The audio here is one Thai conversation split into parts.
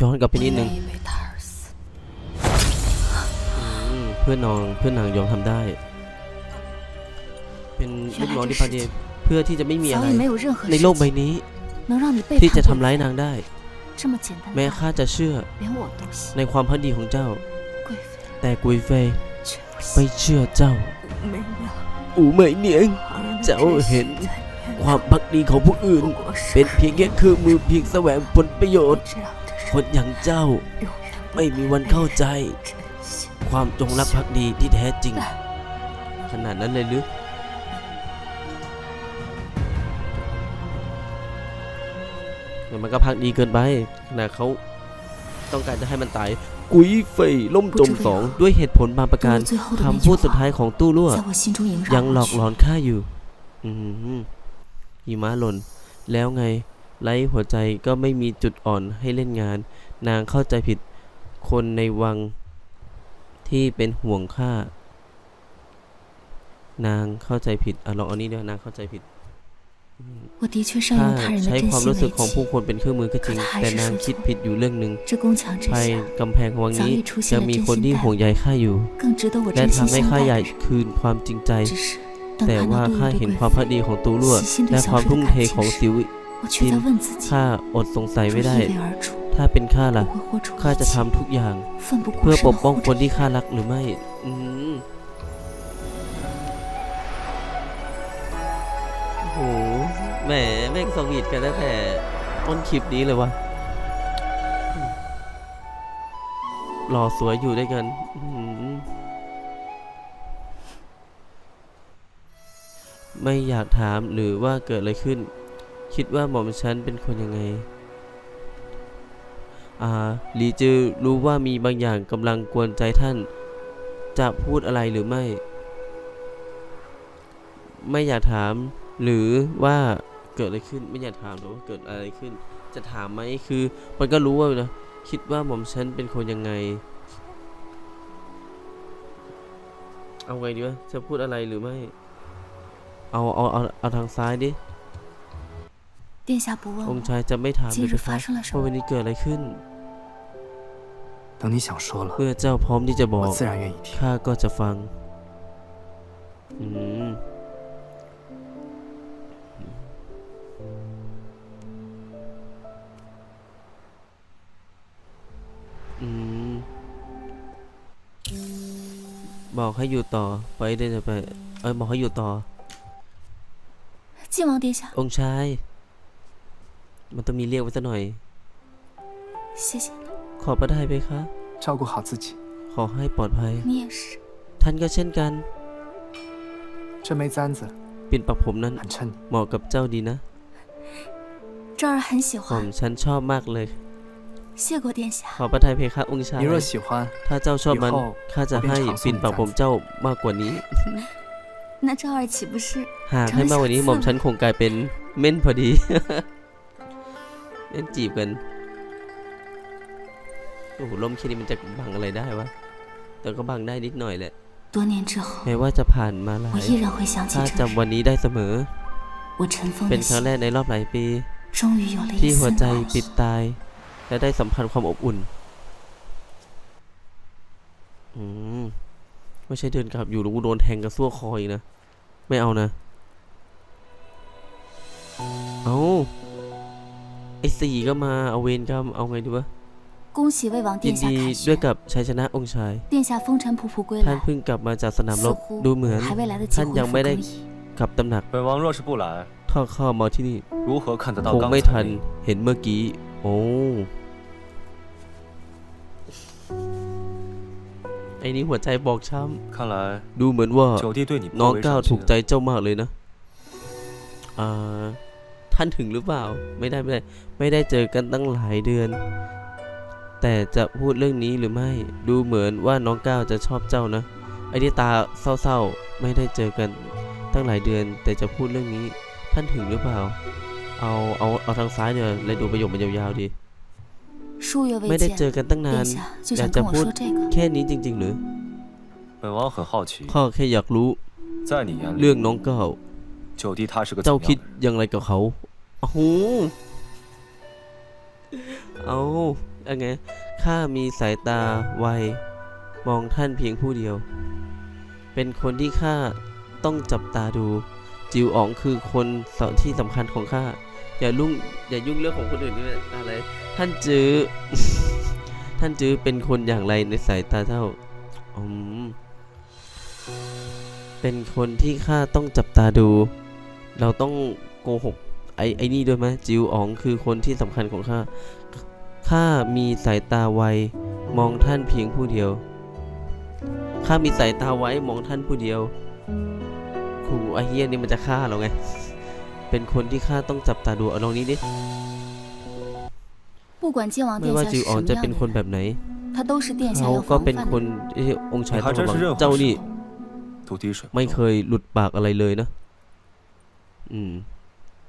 ย้อนกลับไปนิดนึงเพื่อนนองเพื่อนนางยอมทำได้ เป็นลูกน้องที่พาเดเพื่อที่จะไม่มีอะไรในโลกใบนี้ ที่จะทำร้ายนางได้ แม้ข้าจะเชื่อในความพันดีของเจ้า แต่กุยเฟยไม่เชื่อเจ้าอูเหมยเนียงเจ้าเห็นความพักดีของผู้อื่น เป็นเพียงแค่คือมือเพียงแสวงผลประโยชน์ คนอย่างเจ้าไม่มีวันเข้าใจ ความจงรักภักดีที่แท้จริง ขนาดนั้นเลยหรือมันก็พักดีเกินไปขณะเขาต้องการจะให้มันตาย กุยเฟยล่มจมสอง ด้วยเหตุผลบางประการคำพูดสุดท้ายของตู้รั่ว ยังหลอกหลอนข้าอยู่ อืมหิมะหล่น แล้วไง ไร้หัวใจก็ไม่มีจุดอ่อนให้เล่นงาน นางเข้าใจผิดคนในวังที่เป็นห่วงข้านางเข้าใจผิดอะลองเอานี้เดี๋ยวนางเข้าใจผิดถ้าใช้ความรู้สึกของผู้คนเป็นเครื่องมือก็จริง แต่นางคิดผิดอยู่เรื่องหนึ่งภายกำแพงวังนี้จะมีคนที่ห่วงใยข้าอยู่ และทำให้ข้าใหญ่คืนความจริงใจ แต่ว่าข้าเห็นความพอดีของตูรั่วและความทุ่มเทของสิว คิมข้าอดสงสัยไม่ได้ ถ้าเป็นข้าล่ะ ข้าจะทำทุกอย่าง เพื่อปกป้องคนที่ข้ารักหรือไม่ อืมโหแหมแม่งสวีทกันตั้งแต่ต้นคลิปนี้เลยวะหล่อสวยอยู่ด้วยกันไม่อยากถามหรือว่าเกิดอะไรขึ้น คิดว่าหม่อมฉันเป็นคนยังไง อ่าหลีจือรู้ว่ามีบางอย่างกำลังกวนใจท่าน จะพูดอะไรหรือไม่ ไม่อยากถาม หรือว่าเกิดอะไรขึ้น ไม่อยากถามหรือว่าเกิดอะไรขึ้น จะถามไหมคือ มันก็รู้ว่านะคิดว่าหม่อมฉันเป็นคนยังไง เอาไงดีวะจะพูดอะไรหรือไม่ เอาเอาเอาเอาทางซ้ายดิ 殿下不问 องค์ 我 ชายจะไม่ถามเลย 今日 นะค 发 รับ 生了什 ว่า 么 วัน，นี้เกิดอะไรขึ้น 等你想说了， เมื่อเจ้าพร้อมที่จะบอก 我自然愿意听。 ข้าก็จะฟัง อืม อืม บอกให้อยู่ต่อ ไปได้จะไป เอ้ย บอกให้อยู่ต่อ 晋王殿下， องค์ชาย มันต้องมีเรียกไว้สักหน่อย 谢谢你， ขอประได้ไหมคะ 照顾好自己。 ขอให้ปลอดภัย 你也是。 ท่านก็เช่นกัน 这枚簪子 ปิ่นปักผมนั้น 很衬你。 เหมาะกับเจ้าดีนะ 这儿很喜 ผม 欢， ฉันชอบมากเลย 谢过殿下。 ขอประทายเพคะองค์ชาย 你若喜欢， ถ้าเจ้าชอบมัน 以后 ข้าจะให้ปิ่นปักผมเจ้ามากกว่านี้ 那这儿岂不是 หากให้มากกว่านี้หม่อมฉันคงกลายเป็นเม่นพอดี เล่นจีบกันโอ้โหล่มแค่นี้มันจะบังอะไรได้วะ แต่ก็บังได้นิดหน่อยแหละแม้ว่าจะผ่านมาหลายถ้าจำวันนี้ได้เสมอ เป็นครั้งแรกในรอบหลายปี ที่หัวใจปิดตาย และได้สัมผัสความอบอุ่น อืมไม่ใช่เดินกลับอยู่หรือโดนแทงกระซั่วคอยนะ ไม่เอานะ เอา ไอ้สี่ก็มาเอาเวรกรรมเอาไงดีวะ 恭喜魏王 ยิน 殿下 ดี 凯 ด้วย 旋， กับชัยชนะองค์ชาย 殿下风尘仆仆归 ท่าน 来， เพิ่งกลับมาจากสนามร 似 บ 乎 ดูเหมือน 还未来得及 ท่าน 恢 ยัง 复 ไม่ได้ 更衣。 กลับตำหนัก 本王若是不来， ถ้าเข้ามาที่นี่ 如何看得 ค 到 ง 刚 ไม่ 才 ทัน 那一幕？ เห็นเมื่อกี้ โอ้ไอ้นี่หัวใจบอกช้ 看来 ำดูเหมือนว่า 九弟对你 น้อง 颇为 ก้าว 上心 ถูกใจเจ้ามากเลยนะ อ่า ท่านถึงหรือเปล่า ไม่ได้ไม่ได้ไม่ได้เจอกันตั้งหลายเดือน แต่จะพูดเรื่องนี้หรือไม่ดูเหมือนว่าน้องก้าวจะชอบเจ้านะไอ้ที่ตาเศร้าๆ ไม่ได้เจอกันตั้งหลายเดือน แต่จะพูดเรื่องนี้ท่านถึงหรือเปล่า เอาเอาเอาทางซ้ายเนี่ยเลยดูประโยคมันยาวๆดีไม่ได้เจอกันตั้งนานอยากจะพูดแค่นี้จริง ๆ หรือพ่อแค่อยากรู้ เรื่องน้องก้าวเจ้าคิดยังไงกับเขา โอ้โหเอาอะไรข้ามีสายตาไวมองท่านเพียงผู้เดียว เป็นคนที่ข้าต้องจับตาดู จิวอ๋องคือคนสที่สำคัญของข้าอย่าลุ่งอย่ายุ่งเรื่องของคนอื่นนี่อะไร ท่านจื้อ ท่านจื้อเป็นคนอย่างไรในสายตาเจ้าอืมเป็นคนที่ข้าต้องจับตาดู เราต้องโกหก ไอ้ไอ้นี่ด้วยไหมจิวอ๋องคือคนที่สำคัญของข้า ข้ามีสายตาไวมองท่านเพียงผู้เดียว ข้ามีสายตาไว้มองท่านผู้เดียวครูไอเฮียนี่มันจะฆ่าเราไง เป็นคนที่ข้าต้องจับตาดูเอาลองนี้ดิไม่ว่าจิวอ๋องจะเป็นคนแบบไหนเขาก็เป็นคนองค์ชายตองระวังเจ้านี่ไม่เคยหลุดปากอะไรเลยนะ อืม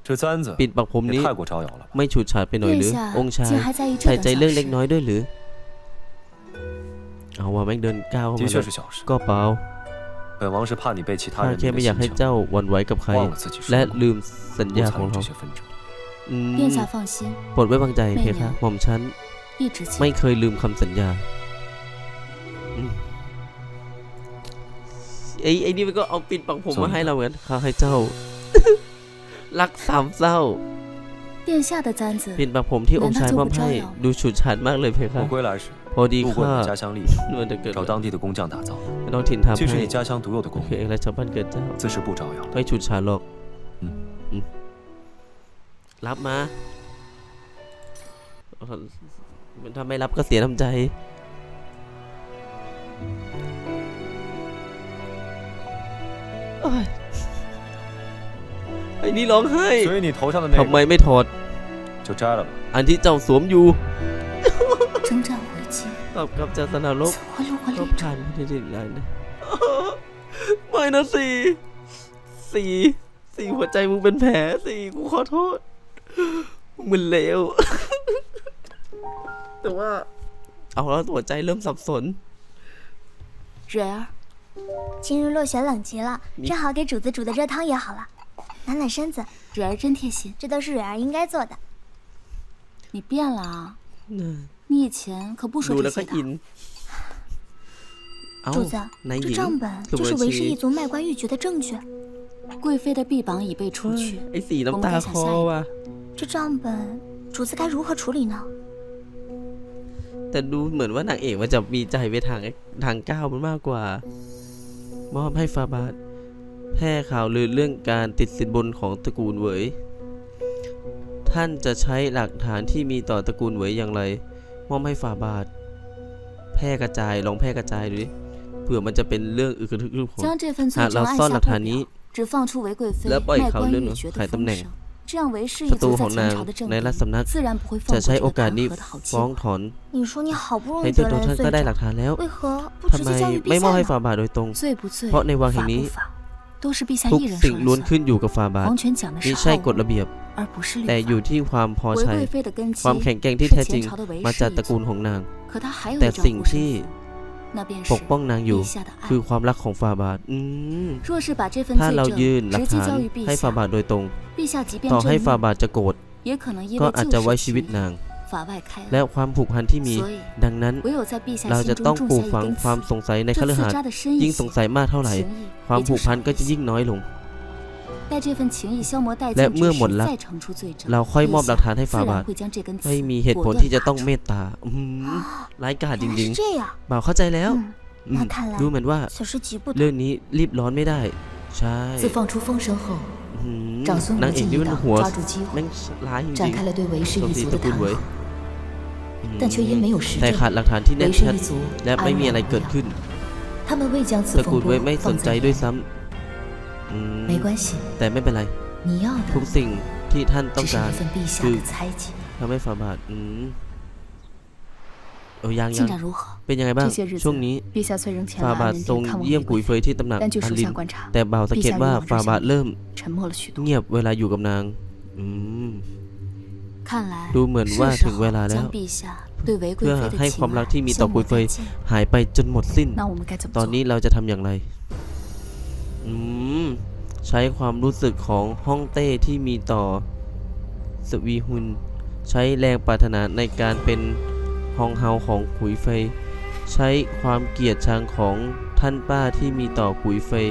这簪子 ปิดปากผม 也 นี้ 太过招摇了吧？ ไม่ฉูดฉาดไปหน่อยหรือ 殿下 องค์ชาย 竟还在意这 ใส่ 等 ใจ 小 เรื่องเล็ก 事 น้อยด้วยหรือ เอาว่าแม่งเดินก้าวเข้า 的 มา 确 แล้ว 是小事。 ก็เปล่า 本王是怕你被其他 ข้า 人 แค่ 迷 ไม่ 了 อยากให้ 心窍， เจ้าหวั่นไหวกับใคร 忘了自己 และ 说过， ลืมสัญ 不 ญาของ 参与 เรา 这些纷争。 อืม 殿下放心， โปรดไว้วางใจ ไม่ เพ มี คะหม่อมฉัน 一直记 ไม่ 得。 เคยลืมคำสัญญาอืมไอ้ไอ้นี่มันก็เอาปิดปังผม ส่ง มาให้เราเหมือนข้าให้เจ้า รักสามเศร้า 殿下的簪子 ปิดปังผมที่องค์ชายมอบให้ 难道就不招摇吗 ดูฉูดฉาดมากเลยเพคะ 我归来时 พอดี 路过 ข้า 你家乡历城， นวลจะเกิด 找当地的工匠打造， น้องถิ่นทำ 既是 ให้ 你家乡独有的 โอ 工 เค 艺， เองและชาวบ้านเกิดเจ้า 自是不招摇。 ไม่ฉูดฉาดหรอก อืม อืมรับมาถ้าไม่รับก็เสียน้ำใจ โอ๊ยไ อ้นี่ร้องไห้ 所以你头上的那 ทำไม 个 ไม่ถอด 就摘了吧。 อันที่เจ้าสวมอยู่ 征战回击， ตอบกับเจ้าสนารบ 怎么会路过 ก็ 历 ผ่า 城？ นไม่ได้ถึงไรนะ ไม่นะสี่สี่สี่หัวใจมึงเป็นแผลสี่กูขอโทษ มึงเลว แต่ว่า เอาแล้วหัวใจเริ่มสับสน 蕊儿，今日落雪冷极了，你正好给主子煮的热汤也好了， 暖暖身子，蕊儿真贴心，这都是蕊儿应该做的。你变了啊！ น่ะ 你以前可不 ดู 说 แล้ 这 วก็ 些 อิ 的。 น เอ้า 主子， นายห 这 ญิง 账本 คือ 就 บั 是 ญ 韦 ชี 氏一族卖官鬻爵的证据。贵妃的臂膀已被除 เฮ้ย 去， ไอ้สีน้ำตาคอว่ะ 这账本，主子该如何处理呢？ แต่ดูเหมือนว่านางเอกมันจะมีใจไปทางทางก้าวมันมากกว่า มอบให้ฟาบาท แพร่ข่าวลือเรื่องการติดสินบนของตระกูลเหวยท่านจะใช้หลักฐานที่มีต่อตระกูลเหวยอย่างไรมอบให้ฝ่าบาท แพร่กระจายลองแพร่กระจายดูดิเผื่อมันจะเป็นเรื่องอึกระทึกของหากเราซ่อนหลักฐานนี้แล้วปล่อยเขาเรื่องขายตำแหน่งศัตรูของนางในรัฐสำนักจะใช้โอกาสนี้ฟ้องถอนในที่ตัวท่านก็ได้หลักฐานแล้วทำไมไม่มอบให้ฝ่าบาทโดยตรง เพราะในวังแห่งนี้ ทุกสิ่งล้วนขึ้นอยู่กับฟาบาทไม่ใช่กฎระเบียบ แต่อยู่ที่ความพอใช้ความแข็งแกร่งที่แท้จริงมาจากตระกูลของนาง แต่สิ่งที่ปกป้องนางอยู่คือความรักของฟาบาทถ้าเรายื่นหลักฐานให้ฟาบาทโดยตรง ต่อให้ฟาบาทจะโกรธก็อาจจะไว้ชีวิตนาง และความผูกพันที่มี ดังนั้น เราจะต้องปลูกฝังความสงสัยในคฤหัสถ์ยิ่งสงสัยมากเท่าไหร่ ความผูกพันก็จะยิ่งน้อยลงและเมื่อหมดแล้วเราค่อยมอบหลักฐานให้ฝาบาทให้มีเหตุผลที่จะต้องเมตตาร้ายกาจจริงๆบ่าวเข้าใจแล้ว ดูเหมือนว่า เรื่องนี้รีบร้อนไม่ได้ ใช่นางเอกนี่มันหัวแม่งร้ายจริงๆสมศรีตะกุลเว้ย 但却因没有实 แต่ 证， ขาดหลักฐานที่แน่ 韦氏 ชัด 一族 และไม่ 安 มี 然 อะไร 无 เกิด 恙。 ขึ้น 他们未将 ต 此 ระกู 风 ลเวยไม่ 波 สน 放 ใจ 在 ด้วย 眼里。 ซ้ำอืม 没关系， แต่ไม่เป็นไร 你要 ทุก 的 สิ่งที่ท่านต้อง 只是 การ 一份陛下คือ 的猜忌。 ทำให้ฟาบาทอืมเออยังยั 进 ง 展如何？ เป็นยังไงบ้าง 这些日 ช่วง 子 นี้ 陛下虽仍前 ฟา 来 บา 安 ท 仁 ทรง 殿看望 เยี่ยม 韦 กุย 贵 เฟย 妃， ที่ตำหนัก 但据 อัน 属 ลิน 下观察， แต่บ่าวสังเกตว่าฟาบาทเริ่ม 沉默了许多。 เงียบเวลาอยู่กับนาง อืม 看来 ดูเหมือนว่าถึงเวลาแล้ว เพื่อให้ความรักที่มีต่อกุยเฟยหายไปจนหมดสิ้น ตอนนี้เราจะทำอย่างไรอืมใช้ความรู้สึกของฮ่องเต้ที่มีต่อสวีฮุน ใช้แรงปรารถนาในการเป็นฮองเฮาของขุยเฟย ใช้ความเกลียดชังของท่านป้าที่มีต่อขุยเฟย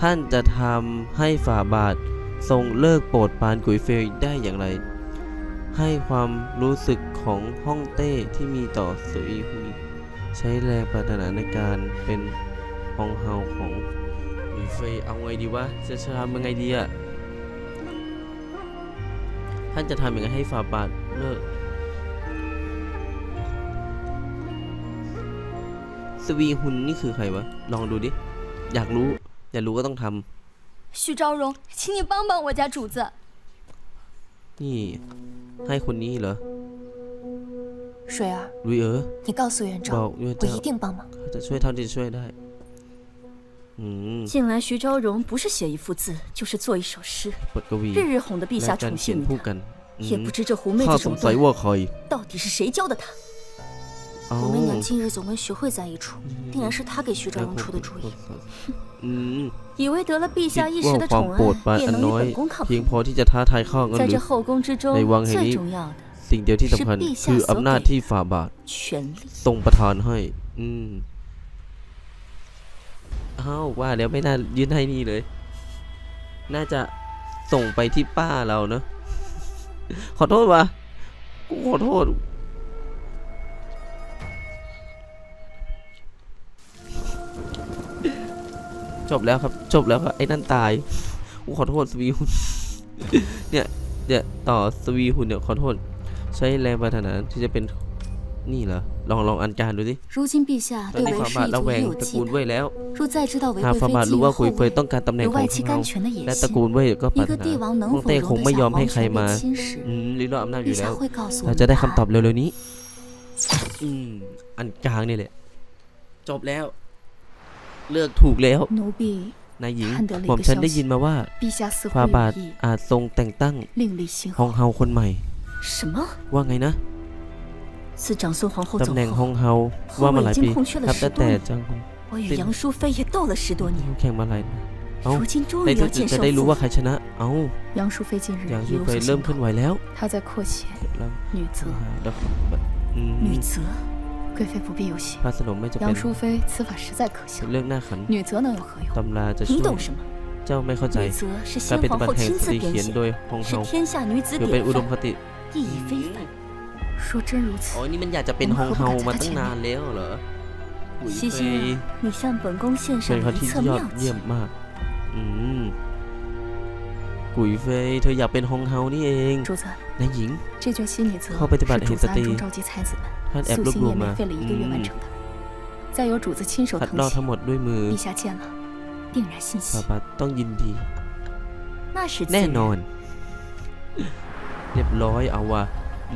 ท่านจะทำให้ฝ่าบาททรงเลิกโปรดปานขุยเฟยได้อย่างไร ให้ความรู้สึกของฮ่องเต้ที่มีต่อสุยฮุย ใช้แรงปรารถนาในการเป็นฮองเฮาของกุยเฟยเอาไงดีวะ จะทำยังไงดีอะท่านจะทำยังไงให้ฝ่าบาทเลิก สวีฮุนนี่คือใครวะ ลองดูดิ อยากรู้ อยากรู้ก็ต้องท 徐昭荣，请你帮帮我家主子。 ำนี่ ให้คนนี้เหรอ 水儿， ลุยเออ 你告诉院 บอ 长 ก，ด้วย 我 เจ้า 一定帮忙。 เขาจะช่วยเท่าที่จะช่วยได้ อืม 近来徐昭荣不是写一幅字，就是做一首诗， บทกวี 日日哄得陛 และ 下 การ 宠 เขียน 幸于 คู่ 他。 กันอื 也 ม 不知这狐妹 ข้า 子 ส 手 งสัย 段 ว่าใคร 到底是谁教的她？ อ๋อ 我们俩近日总跟徐慧在一处，定然是他给徐昭荣出的主意， อืม 以为得了陛 คิ 下 ด 一 ว่า 时的 ความ 宠 โปรดปราน 爱，便 อัน 能与 น้อย 本宫抗 เพียง 衡。 พอที่จะท้าทายข้างั้น 在 หรื 这 อ 后宫之中 ในวังแห่ง 最 นี้ 重要的 สิ่งเดียวที่สำคัญ 是陛下 คือ 所 อำนาจ 给 ที่ฝ่าบาท 权力。 ทรงประทานให้ อืม อ้าวว่าแล้วไม่น่ายื่นให้นี่เลย น่าจะส่งไปที่ป้าเราเนอะ ขอโทษว่ะกูขอโทษ จบแล้วครับ จบแล้วครับ ไอ้นั่นตายอู้ขอโทษสวีหุ่นเนี่ยเนี่ยต่อสวีหุ่นเนี่ยขอโทษ ใช้แรงปรารถนาที่จะเป็นนี่เหรอลองลองอันการดูสิตอนนี้ฝ่าบาทระแวงตระกูลเว่ยแล้วหากฝ่าบาทรู้ว่าคุยเฟยต้องการตำแหน่งของเขาและตระกูลเว่ยก็ปรารถนาฮ่งเต้คงไม่ยอมให้ใครมาลิลออำนาจอยู่แล้ว เราจะได้คำตอบเร็วๆนี้ อืม อันกลางนี่แหละ จบแล้ว เลือกถูกแล้วนายหญิงผมฉันได้ยินมาว่าฟาบาทอาจทรงแต่งตั้งฮองเฮาคนใหม่ ว่าไงนะตำแหน่งฮองเฮาว่ามาหลายปีครับแต่แต่จังแข่งมาหลายเอาในที่สุดจะได้รู้ว่าใครชนะ เอายางชูเฟยเริ่มเคลื่อนไหวแล้วเริ่มแล้วอืม 贵妃不必忧心， พระสนมไม่จะเป็น 杨淑妃此法实在可笑。 เรื่องหน้าขัน 女则能有何用？ ตำราจะช่ 你 วย 懂什么？ เจ้าไม่เข้าใจ 女则是 การ 先 ปฏิ 皇 บัติ 后 แห่ง 亲 สต 自 รี 编 เขียน 写 โด，ยฮองเฮา 是天下女子 ถือเป็น 典 อุดมค 范， ติ 意义非凡。说真如此 โอ้ยนี่มันอยากจะเป็นฮองเฮามาตั้งนานแล้วเหรอหุย 西 เฟ 西 ย 啊，你向本宫献 เป็น 上 เขา 了一 ที่ 册 ยอด 妙 เยี่ย 计 ม。มาก อืม กุยเฟยเธออยากเป็นฮงเฮานี่เองนายหญิงเข้าปฏิบัติเหตุสตรีท่านแอบรวบรวมมาคัดลอกทั้งหมดด้วยมือพระบาทต้องยินดี แน่นอน เรียบร้อยเอาว่ะ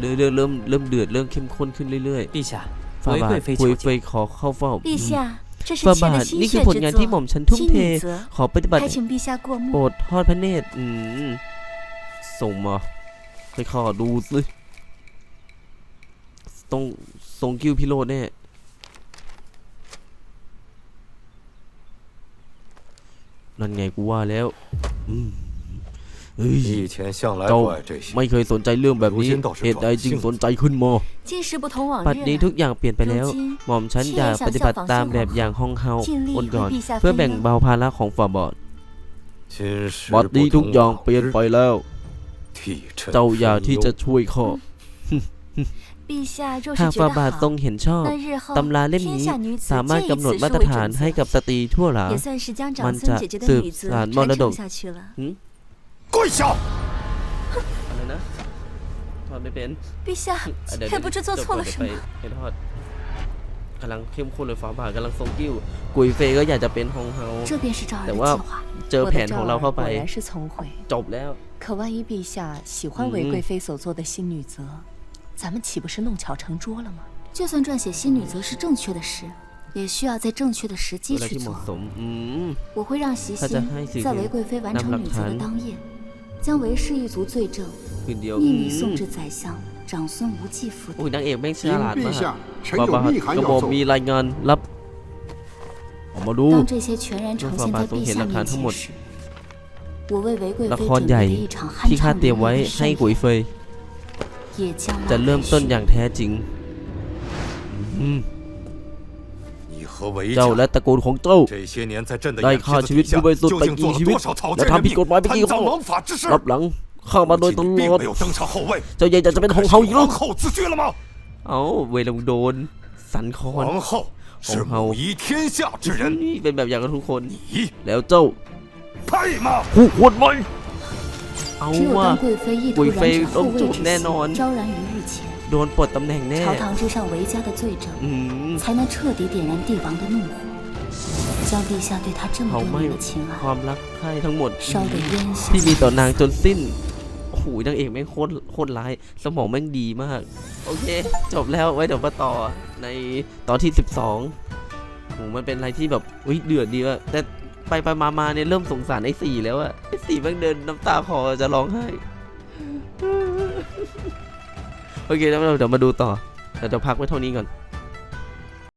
เริ่มเริ่มเริ่มเดือดเริ่มเข้มข้นขึ้นเรื่อยๆปีชาฟ้าบาทคุยเฟยขอเข้าเฝ้าปีชา ฝ่าบาทนี่คือผลงานที่หม่อมฉันทุ่มเท ขอปฏิบัติโปรดทอดพระเนตรอืมส่งมาไปขอดูสิต้องทรงคิ้วพิโรดแน่นั่นไงกูว่าแล้ว อืม เฮ้ยเจ้าไม่เคยสนใจเรื่องแบบนี้เหตุใดจึงสนใจขึ้นมอปัจจุบันทุกอย่างเปลี่ยนไปแล้ว หม่อมฉันอยากปฏิบัติตามแบบอย่างฮองเฮาอุนก่อน เพื่อแบ่งเบาภาระของฝ่าบอดบัดนี้ทุกอย่างเปลี่ยนไปแล้ว เจ้าอยากที่จะช่วยเขาหากฝ่าบาททรงเห็นชอบ ตำราเล่มนี้สามารถกำหนดมาตรฐานให้กับสตรีทั่วหลามันจะสืบสานมรดก 跪下！ อะไรนะทอดไม่เป็น 陛下 อ่ะเดี๋ยว 也不知做 จบ 错 ก่อน 了 เดี๋ยว 什 ไป 么。 ให้ทอดกำลังเข้มข้นเลยฟ้าบาทกำลังทรงกิ้ว กุยเฟยก็อยากจะเป็นฮองเฮา 这便是赵儿的แต่ 计 ว่า 划。 เจอ 我 แผ 的 น 赵 ของเรา 儿 เข้าไป 果然是聪慧， จบแล้ว 可万一陛下喜欢韦贵妃所做的新女则，咱们岂不是弄巧成拙了吗？就算撰写新女则是正确的事，也需要在正确的时 เว 机 ลา 去 ที่เหมาะส 做。 ม อืม 我会让习 他在心嗨自己在韦贵妃完拿成女则不了谈的当夜， 将韦氏一族罪证 คืนเดียว 秘 อื 密 ม 送至宰相长孙无忌府 โอ้ย 邸。 นางเอกแม่งฉ 禀 ลาดมา 陛 ก 下，臣 ฟ้า 有 บาท 密函 กระ 要 บอก 奏。 มีรายงานรับ ออกมาดู 当这些全然呈现在陛下面前时，我为韦贵 ละ 妃 คร 准 ใหญ่ 备的一场酣 ที่ข้า 畅 เตรียม 淋 ไว้ 漓的 ให้ 盛 กุย 宴 เฟย 也将 จะ 拉 เริ่ม 开 ต้น 序 อย่างแท้จริง อืม 你和韦 เจ้าและตระกูลของเจ้าได้ฆ่าชีวิตผู้บริสุทธิ์ไปกี่ชีวิตและทำผิดกฎหมายไปกี่ข้อรับหลังข้ามาโดยตลอดเจ้าใหญ่จะเป็นของเขาอีกหรือเอาเวลงโดน สันคอนของเขาเป็นแบบอย่างกับทุกคน แล้วเจ้าผู้ควรไหมเอาว่ากุยเฟยต้องจุดแน่นอน โดนปลดตำแหน่งแน่ 朝堂之上韦家的罪证 อืม 才能彻底点燃帝王的怒火，将陛下对他这 เขา 么多 ไม่ 年的情 ค 爱 วามรักใคร่ทั้งหมด 烧得烟消 ที่มีต่อ 云 นาง 散。 จนสิ้น โอ้โหนางเอกแม่งโคตรโคตรร้าย สมองแม่งดีมาก โอเค จบแล้วไว้เดี๋ยวมาต่อในตอนที่ 12โหมันเป็นอะไรที่แบบอุ้ยเดือดดีว่ะแต่ไปไปมามาเนี่ยเริ่มสงสารไอ้สี่แล้วอะไอ้สี่แม่งเดินน้ำตาคลอจะร้องไห้ โอเคแล้วเราเดี๋ยวมาดูต่อเราจะพักไว้เท่านี้ก่อน